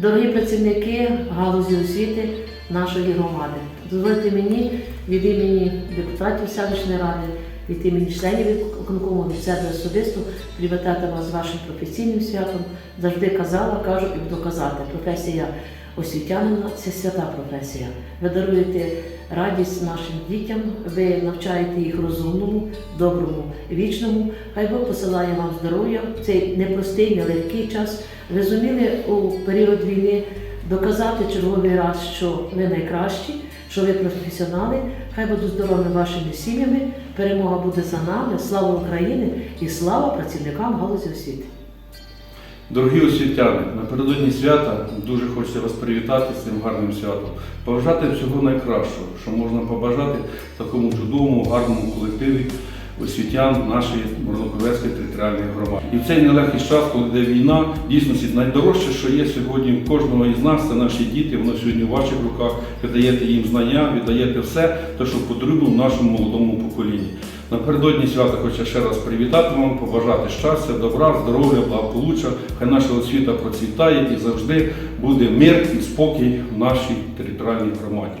Дорогі працівники галузі освіти нашої громади, дозвольте мені від імені депутатів селищної ради, від імені членів виконкому, від себе особисто привітати вас з вашим професійним святом. Завжди казала, кажу і буду казати. Професія освітянина це свята професія. Ви даруєте радість нашим дітям, ви навчаєте їх розумному, доброму, вічному. Хай Бог посилає вам здоров'я в цей непростий, нелегкий час. Ви зуміли у період війни доказати черговий раз, що ви найкращі, що ви професіонали. Хай будуть здорові вашими сім'ями. Перемога буде за нами. Слава Україні і слава працівникам галузі освіти. Дорогі освітяни, напередодні свята дуже хочеться вас привітати з цим гарним святом, побажати всього найкращого, що можна побажати такому чудовому, гарному колективі освітян нашої Морноковецької територіальної громади. І в цей нелегкий час, коли йде війна, дійсно найдорожче, що є сьогодні в кожного із нас, це наші діти, воно сьогодні в ваших руках. Ви даєте їм знання, ви даєте все, те, що потрібно нашому молодому поколінні. Напередодні свята хочу ще раз привітати вам, побажати щастя, добра, здоров'я, благополуччя. Хай наша освіта процвітає і завжди буде мир і спокій в нашій територіальній громаді.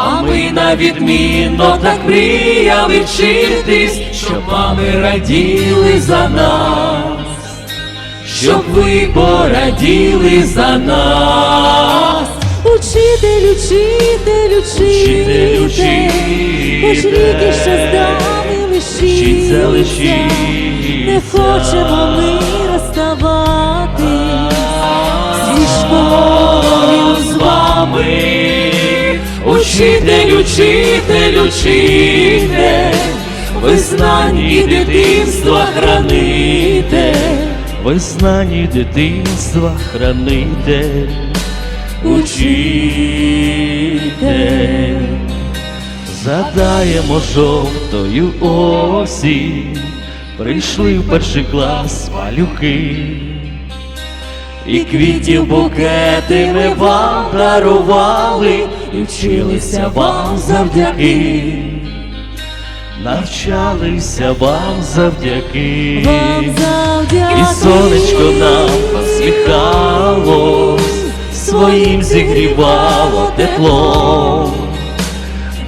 А ми на відмінно так мріяли вчитись, щоб мами раділи за нас, щоб ви пораділи за нас. Учитель, учитель, учитель, Учитель, хоч ріки ще з нами Вчить лишиться, не хочемо ми розставати зі школою з вами. Учитель, учитель, учитель, ви знань і дитинства храните, Ви знані дитинства храните, учитель. задаємо жовтою осінь, прийшли в перший клас малюки, і квітів букети ми вам дарували, і вчилися вам завдяки, навчалися вам завдяки. Вам завдяки. І сонечко нам посміхалось, своїм зігрівало теплом.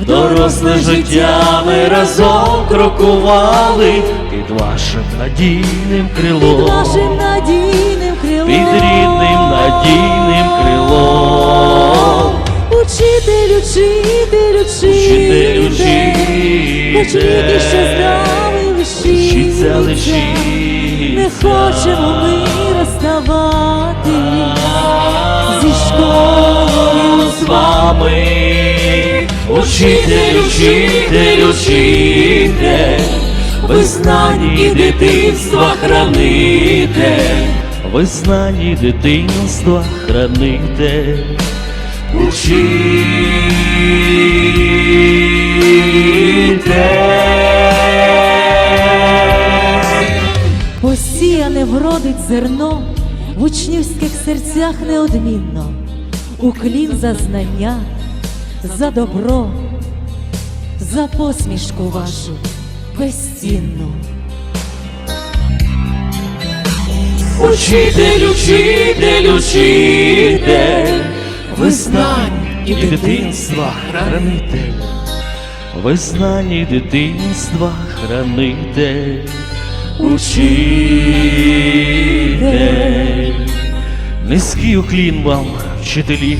В доросле життя ми разом крокували Під вашим надійним крилом. Під рідним надійним крилом. Учитель, учитель, Учитель, учитель, віки ще з нами лишиться, лишиться. не хочемо ми розставати зі школою з вами. Учитель, учитель, учитель, ви знані і дитинства храните, знані дитинства храните, учитель. Посіяне вродить зерно в учнівських серцях неодмінно, уклін за знання, за добро, за посмішку вашу безцінну. Учитель, учитель, учитель, визнань і дитинства храните, визнань і дитинства хранитель, учитель, низький уклін вам, вчителі,